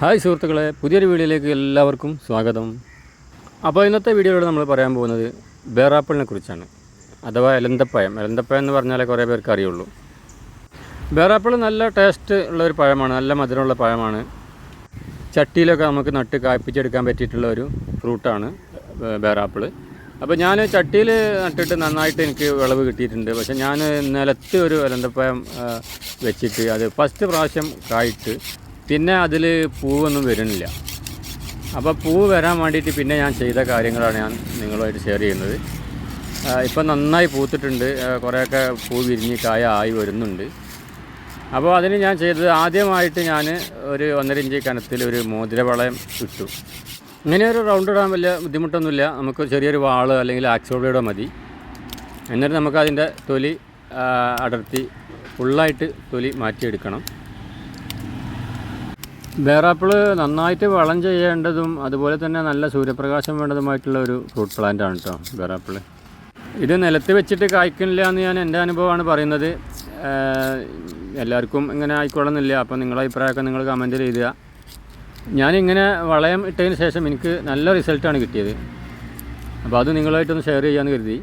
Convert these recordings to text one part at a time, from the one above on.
Hi സുഹൃത്തുക്കളെ പുതിയൊരു വീഡിയോയിലേക്ക് എല്ലാവർക്കും സ്വാഗതം. അപ്പോൾ ഇന്നത്തെ വീഡിയോയിലൂടെ നമ്മൾ പറയാൻ പോകുന്നത് ബേറാപ്പിളിനെ കുറിച്ചാണ് അഥവാ എലന്തപ്പഴം. എലന്തപ്പഴം എന്ന് പറഞ്ഞാലേ കുറേ പേർക്ക് അറിയുള്ളൂ. ബേറാപ്പിൾ നല്ല ടേസ്റ്റ് ഉള്ള ഒരു പഴമാണ് നല്ല മധുരമുള്ള പഴമാണ്. ചട്ടിയിലൊക്കെ നമുക്ക് നട്ട് കായ്പ്പിച്ചെടുക്കാൻ പറ്റിയിട്ടുള്ള ഒരു ഫ്രൂട്ടാണ് ബേറാപ്പിൾ അപ്പോൾ ഞാൻ ചട്ടിയിൽ നട്ടിട്ട് നന്നായിട്ട് എനിക്ക് വിളവ് കിട്ടിയിട്ടുണ്ട്. പക്ഷേ ഞാൻ നിലത്ത് ഒരു എലന്തപ്പഴം വെച്ചിട്ട് അത് ഫസ്റ്റ് പ്രാവശ്യം കായിട്ട് പിന്നെ അതിൽ പൂവൊന്നും വരുന്നില്ല. അപ്പോൾ പൂവ് വരാൻ വേണ്ടിയിട്ട് പിന്നെ ഞാൻ ചെയ്ത കാര്യങ്ങളാണ് ഞാൻ നിങ്ങളുമായിട്ട് ഷെയർ ചെയ്യുന്നത്. ഇപ്പം നന്നായി പൂത്തിട്ടുണ്ട്. കുറേയൊക്കെ പൂ വിരിഞ്ഞ് കായ ആയി വരുന്നുണ്ട്. അപ്പോൾ അതിന് ഞാൻ ചെയ്തത് ആദ്യമായിട്ട് ഞാൻ ഒരു ഒന്നര ഇഞ്ച് കനത്തിൽ ഒരു മോതിരവളയം ഇട്ടു. ഇങ്ങനെ ഒരു റൗണ്ട് ഇടാൻ വലിയ ബുദ്ധിമുട്ടൊന്നുമില്ല. നമുക്ക് ചെറിയൊരു വാൾ അല്ലെങ്കിൽ ആക്സോബിയുടെ മതി. എന്നിട്ട് നമുക്ക് അതിന്റെ തൊലി അടർത്തി ഫുള്ളായിട്ട് തൊലി മാറ്റിയെടുക്കണം. ബേറാപ്പിൾ നന്നായിട്ട് വളം ചെയ്യേണ്ടതും അതുപോലെ തന്നെ നല്ല സൂര്യപ്രകാശം വേണ്ടതുമായിട്ടുള്ള ഒരു ഫ്രൂട്ട് പ്ലാന്റ് ആണ് കേട്ടോ ബേറാപ്പിൾ ഇത് നിലത്ത് വെച്ചിട്ട് കായ്ക്കുന്നില്ല എന്ന് ഞാൻ എന്റെ അനുഭവമാണ് പറയുന്നത്. എല്ലാവർക്കും ഇങ്ങനെ ആയിക്കോളുന്നില്ല അപ്പോൾ നിങ്ങളുടെ അഭിപ്രായമൊക്കെ നിങ്ങൾ കമന്റിൽ എഴുതുക ഞാനിങ്ങനെ വളയം ഇട്ടതിന് ശേഷം എനിക്ക് നല്ല റിസൾട്ടാണ് കിട്ടിയത്. അപ്പോൾ അത് നിങ്ങളായിട്ടൊന്ന് ഷെയർ ചെയ്യാമെന്ന് കരുതി.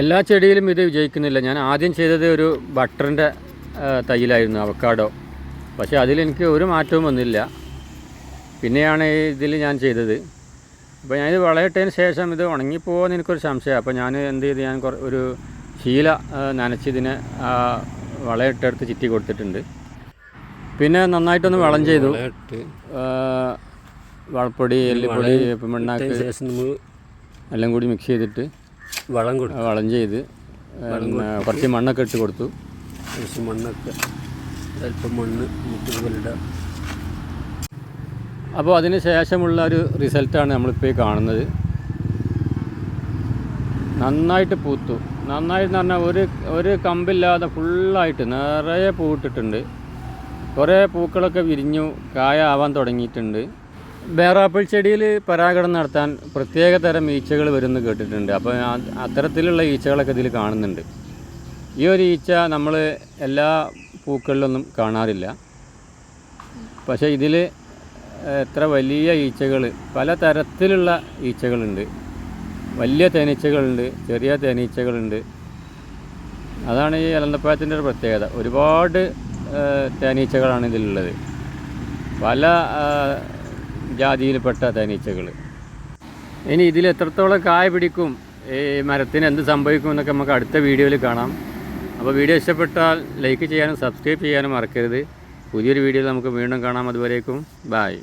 എല്ലാ ചെടിയിലും ഇത് വിജയിക്കുന്നില്ല. ഞാൻ ആദ്യം ചെയ്തത് ഒരു ബട്ടറിന്റെ തൈയിലായിരുന്നു അവക്കാഡോ പക്ഷേ അതിലെനിക്ക് ഒരു മാറ്റവും വന്നില്ല. പിന്നെയാണ് ഇതിൽ ഞാൻ ചെയ്തത്. അപ്പോൾ ഞാനിത് വളയിട്ടതിന് ശേഷം ഇത് ഉണങ്ങിപ്പോകുമെന്ന് എനിക്കൊരു സംശയം അപ്പോൾ ഞാൻ എന്ത് ചെയ്ത് ഞാൻ കുറ- ഒരു ശീല നനച്ചിതിനെ ആ, വളയിട്ടെടുത്ത് ചിറ്റി കൊടുത്തിട്ടുണ്ട്. പിന്നെ നന്നായിട്ടൊന്ന് വളം ചെയ്തു. വളപ്പൊടി എല്ലുപൊടി മണ്ണാക്ക് എല്ലാം കൂടി മിക്സ് ചെയ്തിട്ട് വളം കൊടുത്തു. വളം ചെയ്ത് കുറച്ച് മണ്ണൊക്കെ ഇട്ട് കൊടുത്തു. കുറച്ച് മണ്ണൊക്കെ. അല്പം മണ്ണ് നമുക്ക് അപ്പോൾ അതിന് ശേഷമുള്ള ഒരു റിസൾട്ടാണ് നമ്മളിപ്പോൾ കാണുന്നത്. നന്നായിട്ട് പൂത്തു. നന്നായിട്ട് പറഞ്ഞാൽ ഒരു ഒരു കമ്പില്ലാതെ ഫുള്ളായിട്ട് നിറയെ പൂട്ടിട്ടുണ്ട് കുറേ പൂക്കളൊക്കെ വിരിഞ്ഞു കായ ആവാൻ തുടങ്ങിയിട്ടുണ്ട്. ബേറാപ്പിൾ ചെടിയിൽ പരാഗണം നടത്താൻ പ്രത്യേക തരം ഈച്ചകൾ വരുമെന്ന് കേട്ടിട്ടുണ്ട്. അപ്പോൾ അത്തരത്തിലുള്ള ഈച്ചകളൊക്കെ ഇതിൽ കാണുന്നുണ്ട്. ഈ ഒരു ഈച്ച നമ്മൾ എല്ലാ പൂക്കളിലൊന്നും കാണാറില്ല. പക്ഷേ ഇതിൽ എത്ര വലിയ ഈച്ചകൾ പല തരത്തിലുള്ള ഈച്ചകളുണ്ട്. വലിയ തേനീച്ചകളുണ്ട് ചെറിയ തേനീച്ചകളുണ്ട്. അതാണ് ഈ അലന്തപ്പഴത്തിന്റെ ഒരു പ്രത്യേകത. ഒരുപാട് തേനീച്ചകളാണ് ഇതിലുള്ളത്. പല ജാതിയിൽപ്പെട്ട തേനീച്ചകൾ ഇനി ഇതിൽ എത്രത്തോളം കായ പിടിക്കും ഈ മരത്തിന് എന്ത് സംഭവിക്കും എന്നൊക്കെ നമുക്ക് അടുത്ത വീഡിയോയിൽ കാണാം. അപ്പോൾ വീഡിയോ ഇഷ്ടപ്പെട്ടാൽ ലൈക്ക് ചെയ്യാനും സബ്സ്ക്രൈബ് ചെയ്യാനും മറക്കരുത്. പുതിയൊരു വീഡിയോയിൽ നമുക്ക് വീണ്ടും കാണാം. അതുവരേക്കും ബായ്